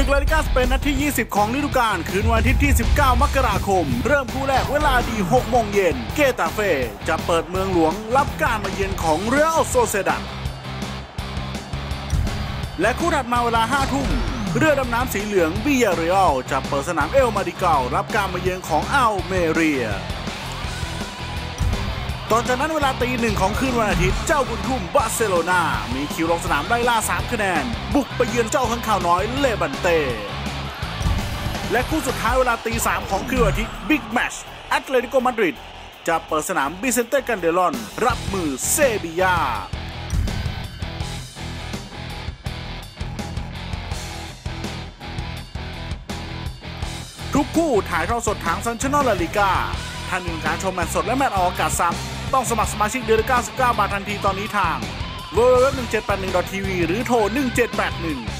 ศึกลาลิกาสเปนนัดที่ 20 ของฤดูกาลคืนวันอาทิตย์ที่ 19 มกราคม เริ่มคู่แรกเวลาดี 6 โมงเย็น เกตาเฟจะเปิดเมืองหลวงรับการมาเยือนของเรอัลโซเซดัดและคู่ถัดมาเวลา 5 ทุ่ม เรือดำน้ำสีเหลืองบิยาเรอัลจะเปิดสนามเอลมาดิเการับการมาเยือนของอัลเมเรีย ต่อจากนั้นเวลาตีหนึ่งของคืนวันอาทิตย์ เจ้าบุญทุ่มบาร์เซโลนามีคิวลงสนามไล่ล่า 3 คะแนน บุกไปเยือนเจ้าข้างข่าวน้อยเลบันเต้และคู่สุดท้ายเวลาตีสามของคืนวันอาทิตย์บิ๊กแมชแอตเลติโกมาดริดจะเปิดสนามบิเซนเต้กันเดลอน รับมือเซบียาทุกคู่ถ่ายทอดสดทางซันช n น l ลาลิกาท่านหนึ่งการชมแมตช์สดและแมตช์ออกอากาศซ้ำ ต้องสมัครสมาชิกเดือนละ99 บาททันทีตอนนี้ทาง w w w 1 7 8 1 t v หรือโทร 1781